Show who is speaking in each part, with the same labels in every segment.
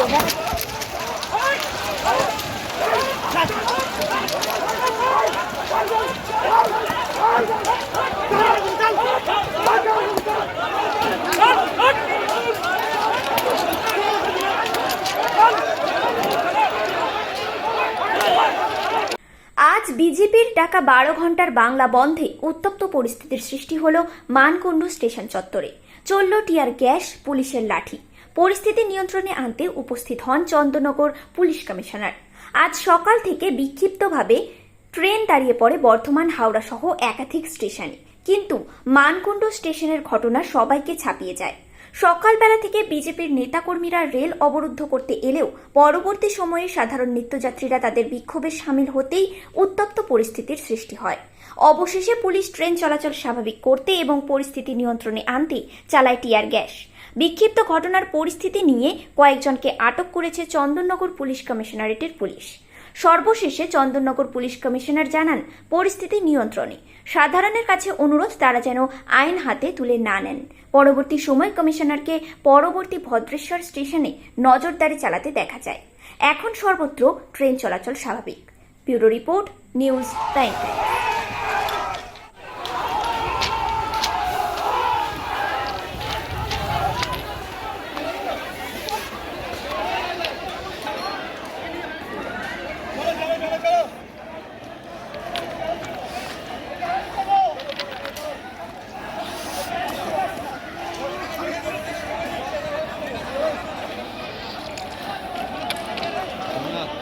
Speaker 1: আজ বিজেপির ডাকা বারো ঘণ্টার বাংলা বন্ধে উত্তপ্ত পরিস্থিতির সৃষ্টি হল মানকুণ্ডু স্টেশন চত্বরে। চলল টিয়ার গ্যাস, পুলিশের লাঠি। পরিস্থিতি নিয়ন্ত্রণে আনতে উপস্থিত হন চন্দ্রনগর পুলিশ কমিশনার। আজ সকাল থেকে বিক্ষিপ্তভাবে ট্রেন দাঁড়িয়ে পড়ে বর্ধমান হাওড়া সহ একাধিক স্টেশনে। কিন্তু মানকুণ্ড স্টেশনের ঘটনা সবাইকে ছাপিয়ে যায়। সকালবেলা থেকে বিজেপির নেতাকর্মীরা রেল অবরুদ্ধ করতে এলেও পরবর্তী সময়ে সাধারণ নিত্যযাত্রীরা তাদের বিক্ষোভে সামিল হতেই উত্তপ্ত পরিস্থিতির সৃষ্টি হয়। অবশেষে পুলিশ ট্রেন চলাচল স্বাভাবিক করতে এবং পরিস্থিতি নিয়ন্ত্রণে আনতে চালায় টিয়ার গ্যাস। বিক্ষিপ্ত ঘটনার পরিস্থিতি নিয়ে কয়েকজনকে আটক করেছে চন্দননগর পুলিশ কমিশনারেটের পুলিশ। সর্বশেষে চন্দননগর পুলিশ কমিশনার জানান, পরিস্থিতি নিয়ন্ত্রণে। সাধারণের কাছে অনুরোধ, তারা যেন আইন হাতে তুলে না নেন। পরবর্তী সময় কমিশনারকে পরবর্তী ভদ্রেশ্বর স্টেশনে নজরদারি চালাতে দেখা যায়। এখন সর্বত্র ট্রেন চলাচল স্বাভাবিক। ব্যুরো রিপোর্ট, নিউজ টাইম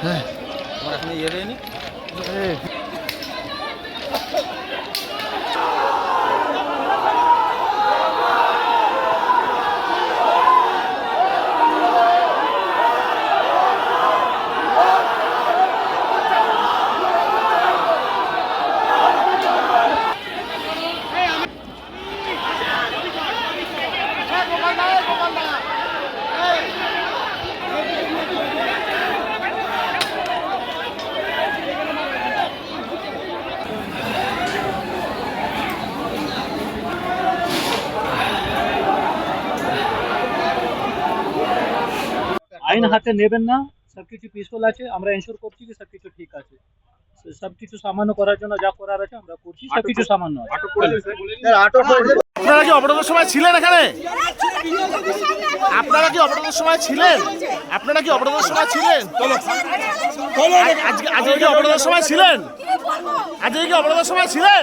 Speaker 2: আমার এখন ইয়ে দেয়নি
Speaker 3: আইন হাতে নেবেন না সবকিছু পিসফুল আছে আমরা এনশোর করছি যে সবকিছু ঠিক আছে। সবকিছু সামান্য করার জন্য যা করার আছে আমরা করছি সবকিছু সামান্য
Speaker 4: আপনারা কি অবরোধের সময় ছিলেন এখানে? আপনারা কি অবরোধের সময় ছিলেন? আপনারা কি অবরোধের সময় ছিলেন? আজ- আজকে আজকে কি অবরোধের সময় ছিলেন? আজকে কি অবরোধের সময় ছিলেন?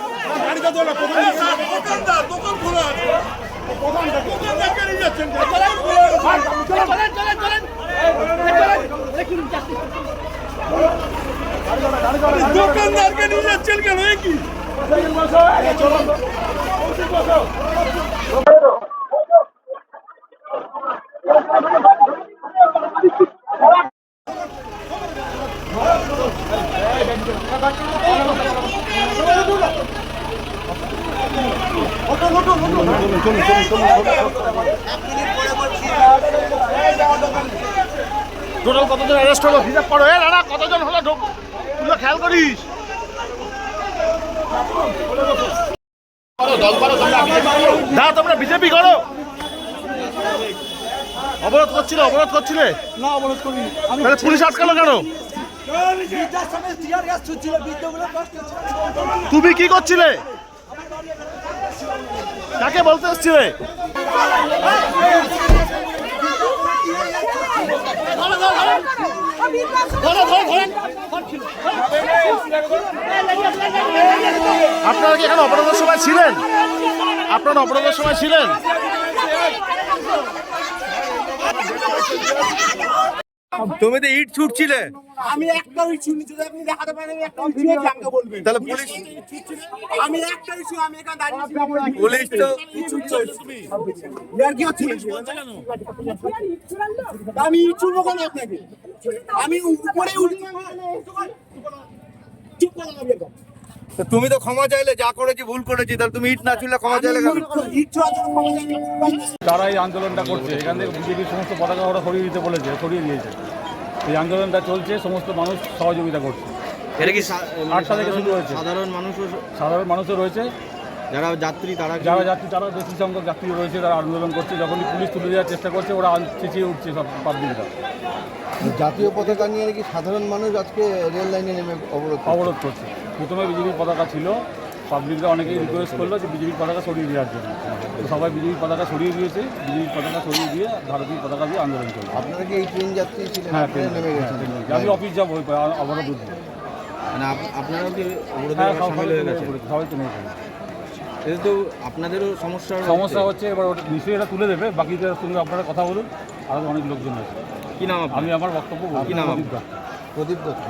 Speaker 4: আপনি কথা দিচ্ছেন কেন? দাঁড়ান।
Speaker 5: দোকানদারকে নিয়ে যাচ্ছেন কেন কি
Speaker 4: টোটাল কতজন অ্যারেস্ট হলো? হিসাব করো। এ দাদা কতজন হলো? ঢোক- তুই খেয়াল করিস। না তোমরা বিজেপি করো। অবরোধ করছিলে অবরোধ করছিলে?
Speaker 5: না অবরোধ করিনি। আমি
Speaker 4: তাহলে পুলিশ আটকালো কেন? তুমি কি করছিলে? কাকে বলতে এসছিলে? আপনারা কি এখানে অপরাধের সময় ছিলেন? আপনারা অপরাধের সময় ছিলেন?
Speaker 6: তুমি তো ইট ছুটছিলে।
Speaker 7: আমি একটা ইস্যু যদি আপনি দেখাতে পারেন আমি একটা ইস্যু আছে আমাকে বলবেন।
Speaker 6: তাহলে পুলিশ
Speaker 7: আমি একটা ইস্যু আমি এখানে দাঁড়িয়ে আছি
Speaker 6: পুলিশ তো তুমি
Speaker 7: ইয়ার কি হচ্ছে? আমি ইস্যু কেন আপনাকে? আমি উপরে উঠছি। চুপ করে। যাবে
Speaker 6: তো তুমি তো ক্ষমা চাইলে যা করেছি ভুল করেছি তাহলে তুমি ইট না ছুড়লে ক্ষমা চাইলে
Speaker 2: যারা এই আন্দোলনটা করছে। এখান থেকে বিজেপির সমস্ত পতাকা ওরা সরিয়ে দিতে বলেছে সরিয়ে দিয়েছে। এই আন্দোলনটা চলছে সমস্ত মানুষ সহযোগিতা করছে।
Speaker 6: এটা কি
Speaker 2: আটটা থেকে শুরু হয়েছে?
Speaker 6: সাধারণ মানুষও
Speaker 2: সাধারণ মানুষও রয়েছে।
Speaker 6: যারা যাত্রী তারা
Speaker 2: যারা যাত্রী তারা বেশি সংখ্যক যাত্রী রয়েছে তারা আন্দোলন করছে। যখনই পুলিশ তুলে দেওয়ার চেষ্টা করছে ওরা চেঁচিয়ে উঠছে সব পাবলিকরা
Speaker 8: জাতীয় পতাকা নিয়ে নাকি সাধারণ মানুষ আজকে রেল লাইনে নেমে অবরোধ
Speaker 2: অবরোধ করছে। প্রথমে বিজেপির পতাকা ছিল। পাবলিকরা অনেকেই রিকোয়েস্ট করল যে বিজেপির পতাকা সরিয়ে দেওয়ার জন্য। তো সবাই বিজেপির পতাকা সরিয়ে দিয়েছে। বিজেপির পতাকা সরিয়ে দিয়ে ভারতীয় পতাকা দিয়ে আন্দোলন চলছে
Speaker 8: আপনারা কি এই ট্রেন যাত্রী ছিলেন?
Speaker 2: হ্যাঁ
Speaker 8: আপনারা নেমে গেছেন।
Speaker 2: আমি অফিস যাব অবরোধ উঠবো
Speaker 6: মানে আপ- আপনারাও কি
Speaker 2: হ্যাঁ সবাই
Speaker 6: হয়ে গেছে
Speaker 2: সবাই তো নেই
Speaker 6: এতে তো আপনাদেরও সমস্যা
Speaker 2: সমস্যা হচ্ছে এবার ওটা নিশ্চয়ই এটা তুলে দেবে। বাকিদের সঙ্গে আপনারা কথা বলুন। আরও অনেক লোকজন আছে।
Speaker 6: কি নাম
Speaker 2: আমি আমার বক্তব্য।
Speaker 6: কি নাম আপনার?
Speaker 2: প্রদীপ দত্ত।
Speaker 8: প্রদীপ দত্ত।